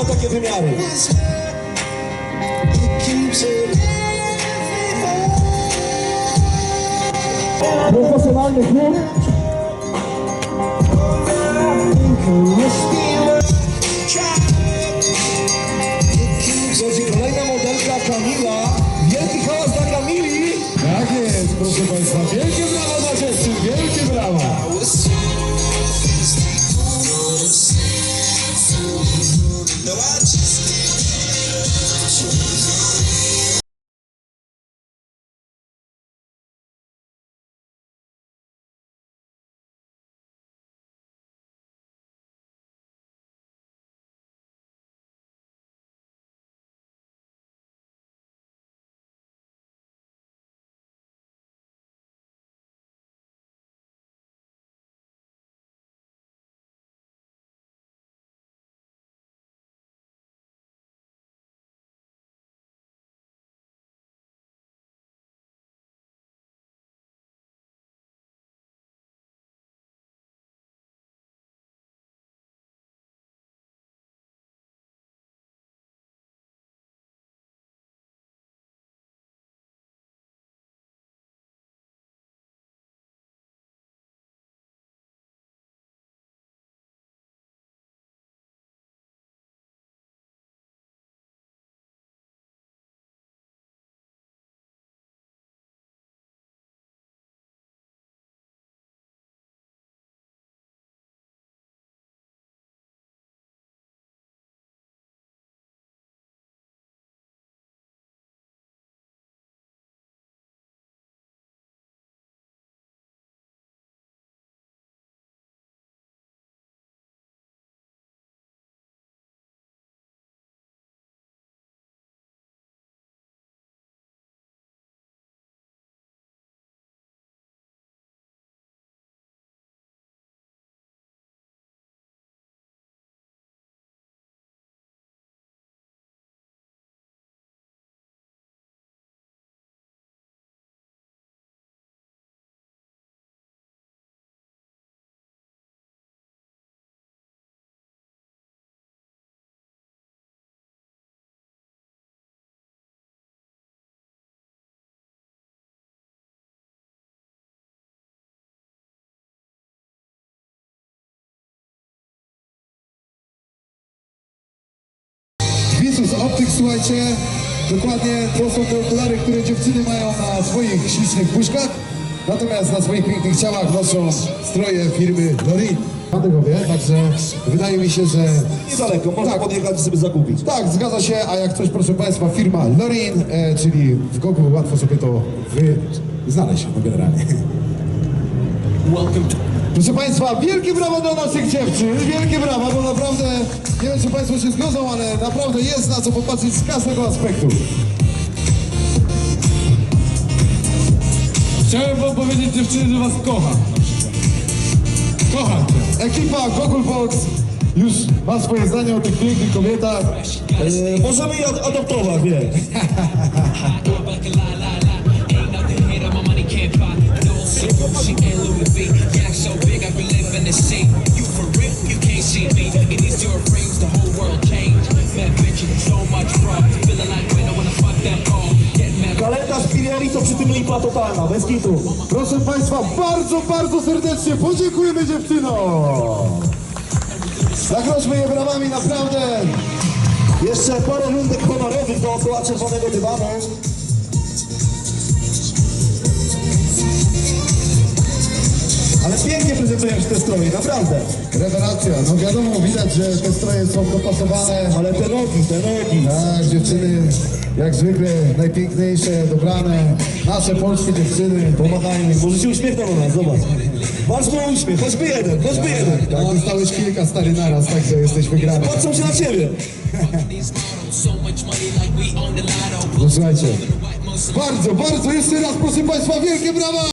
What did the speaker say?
ma takie wymiary. Profesjonalny klub. Chodzi kolejna modelka Kamila. Wielki hałas dla Kamili. Tak jest, proszę Państwa. Wielkie Visus Optics, słuchajcie, dokładnie to są te okulary, które dziewczyny mają na swoich ślicznych puszkach, natomiast na swoich pięknych ciałach noszą stroje firmy Lorin. Padygowie, także wydaje mi się, że... Niedaleko, można Tak. podjechać i sobie zakupić. Tak, zgadza się, a jak coś, proszę Państwa, firma Lorin, e, czyli w Google łatwo sobie to wy... znaleźć, no generalnie. Proszę Państwa, wielkie brawa dla naszych dziewczyn, wielkie brawa, bo naprawdę, nie wiem czy Państwo się zgodzą, ale naprawdę jest na co popatrzeć z każdego aspektu. Chciałem wam powiedzieć dziewczyny, że was kocham. Kocham cię. Ekipa Google Box już ma swoje zdanie o tych pięknych kobietach. Możemy je ad- adoptować, wie. to przy tym lipa totalna, bez kitu. Proszę Państwa, bardzo, bardzo serdecznie podziękujemy dziewczynom. Zagroźmy je brawami, naprawdę. Jeszcze parę rundek honorowych dookoła czerwonego dywanu. Ale pięknie prezentujesz te stroje, naprawdę. Rewelacja, no wiadomo, widać, że te stroje są dopasowane. Ale te nogi, te nogi. Tak, dziewczyny jak zwykle najpiękniejsze, dobrane. Nasze polskie dziewczyny. Pomagajmy, może się uśmiechną do nas, zobacz. Mu uśmiech, choćby jeden, choćby jeden. Tak, dostałeś kilka stary naraz, także jesteś wygrany. Patrzą się na ciebie. No słuchajcie, bardzo, bardzo jeszcze raz proszę Państwa, wielkie brawa!